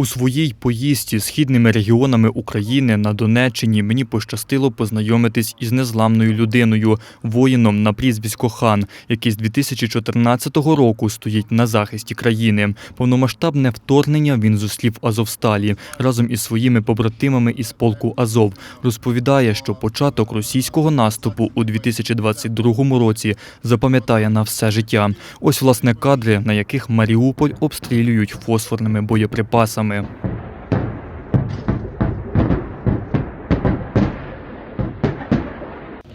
У своїй поїздці східними регіонами України на Донеччині мені пощастило познайомитись із незламною людиною, воїном на прізвисько Хан, який з 2014 року стоїть на захисті країни. Повномасштабне вторгнення він зустрів Азовсталі разом із своїми побратимами із полку Азов. Розповідає, що початок російського наступу у 2022 році запам'ятає на все життя. Ось власне кадри, на яких Маріуполь обстрілюють фосфорними боєприпасами. вами.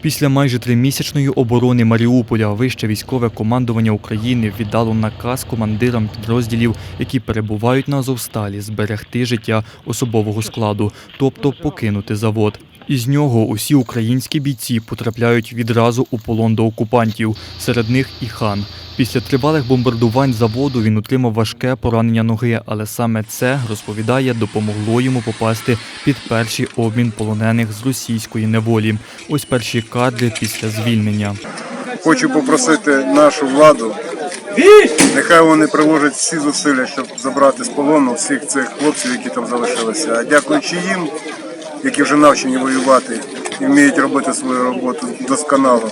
Після майже тримісячної оборони Маріуполя вище військове командування України віддало наказ командирам підрозділів, які перебувають на Азовсталі, зберегти життя особового складу, тобто покинути завод. Із нього усі українські бійці потрапляють відразу у полон до окупантів. Серед них і хан. Після тривалих бомбардувань заводу він отримав важке поранення ноги, але саме це розповідає, допомогло йому попасти під перший обмін полонених з російської неволі. Ось перші кадри після звільнення. Хочу попросити нашу владу, нехай вони приложать всі зусилля, щоб забрати з полону всіх цих хлопців, які там залишилися. А дякуючи їм, які вже навчені воювати і вміють робити свою роботу досконало,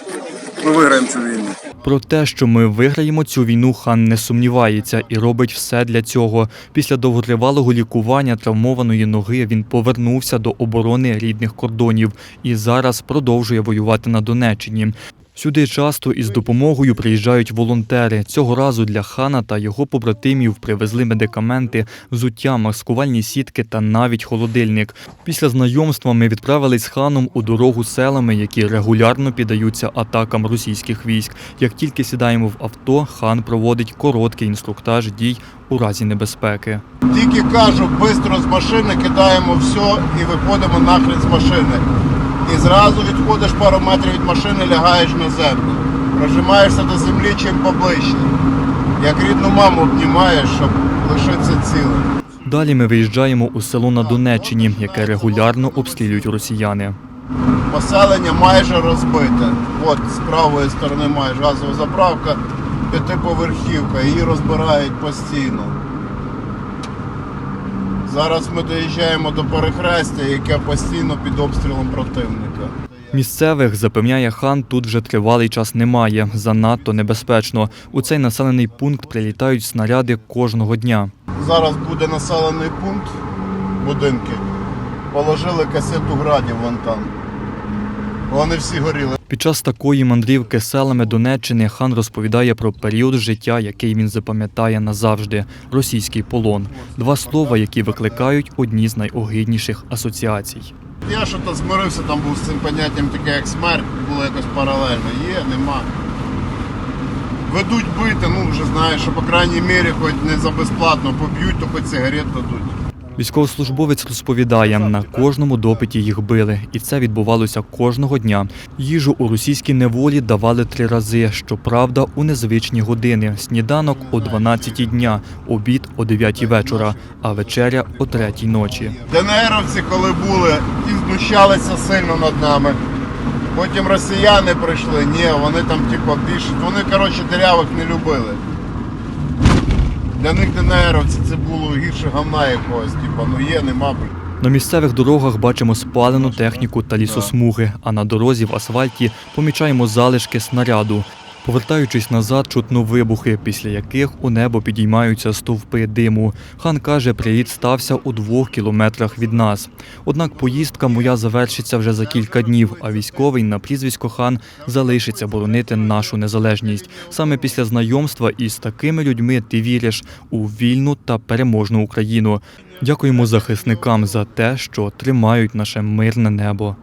ми виграємо цю війну. Про те, що ми виграємо цю війну, хан не сумнівається і робить все для цього. Після довготривалого лікування травмованої ноги він повернувся до оборони рідних кордонів і зараз продовжує воювати на Донеччині. Сюди часто із допомогою приїжджають волонтери. Цього разу для хана та його побратимів привезли медикаменти, взуття, маскувальні сітки та навіть холодильник. Після знайомства ми відправились з ханом у дорогу селами, які регулярно піддаються атакам російських військ. Як тільки сідаємо в авто, хан проводить короткий інструктаж дій у разі небезпеки. Тільки кажу, швидко з машини кидаємо все і виходимо нахрен з машини. І зразу відходиш пару метрів від машини, лягаєш на землю. Прижимаєшся до землі чим поближче. Як рідну маму обнімаєш, щоб лишитися цілим. Далі ми виїжджаємо у село на Донеччині, яке регулярно обстрілюють росіяни. Поселення майже розбите. От з правої сторони маєш газова заправка, п'ятиповерхівка, її розбирають постійно. Зараз ми доїжджаємо до перехрестя, яке постійно під обстрілом противника. Місцевих запевняє хан, тут вже тривалий час немає. Занадто небезпечно. У цей населений пункт прилітають снаряди кожного дня. Зараз буде населений пункт, будинки. Положили касету градів вон там. Вони всі горіли. Під час такої мандрівки селами Донеччини хан розповідає про період життя, який він запам'ятає назавжди російський полон. Два слова, які викликають одні з найогидніших асоціацій. Я що то змирився, там був з цим поняттям таке, як смерть, було якось паралельно. Є, нема. Ведуть бити, ну вже знаєш, що по крайній мірі, хоч не за безплатно поб'ють, то хоч сигарет дадуть. Військовослужбовець розповідає, на кожному допиті їх били, і це відбувалося кожного дня. Їжу у російській неволі давали три рази. Щоправда, у незвичні години: сніданок о 12 дня, обід о 9 вечора, а вечеря о 3 ночі. ДНРовці, коли були, ті знущалися сильно над нами. Потім росіяни прийшли, ні, вони там типу більше. Вони, коротше, дирявих не любили. Для них ДНРовці це було гірше говна якогось, типу, ну є, нема. На місцевих дорогах бачимо спалену техніку та лісосмуги, а на дорозі в асфальті помічаємо залишки снаряду. Повертаючись назад, чутно вибухи, після яких у небо підіймаються стовпи диму. Хан каже, приліт стався у двох кілометрах від нас. Однак поїздка моя завершиться вже за кілька днів, а військовий на прізвисько хан залишиться боронити нашу незалежність. Саме після знайомства із такими людьми ти віриш у вільну та переможну Україну. Дякуємо захисникам за те, що тримають наше мирне небо.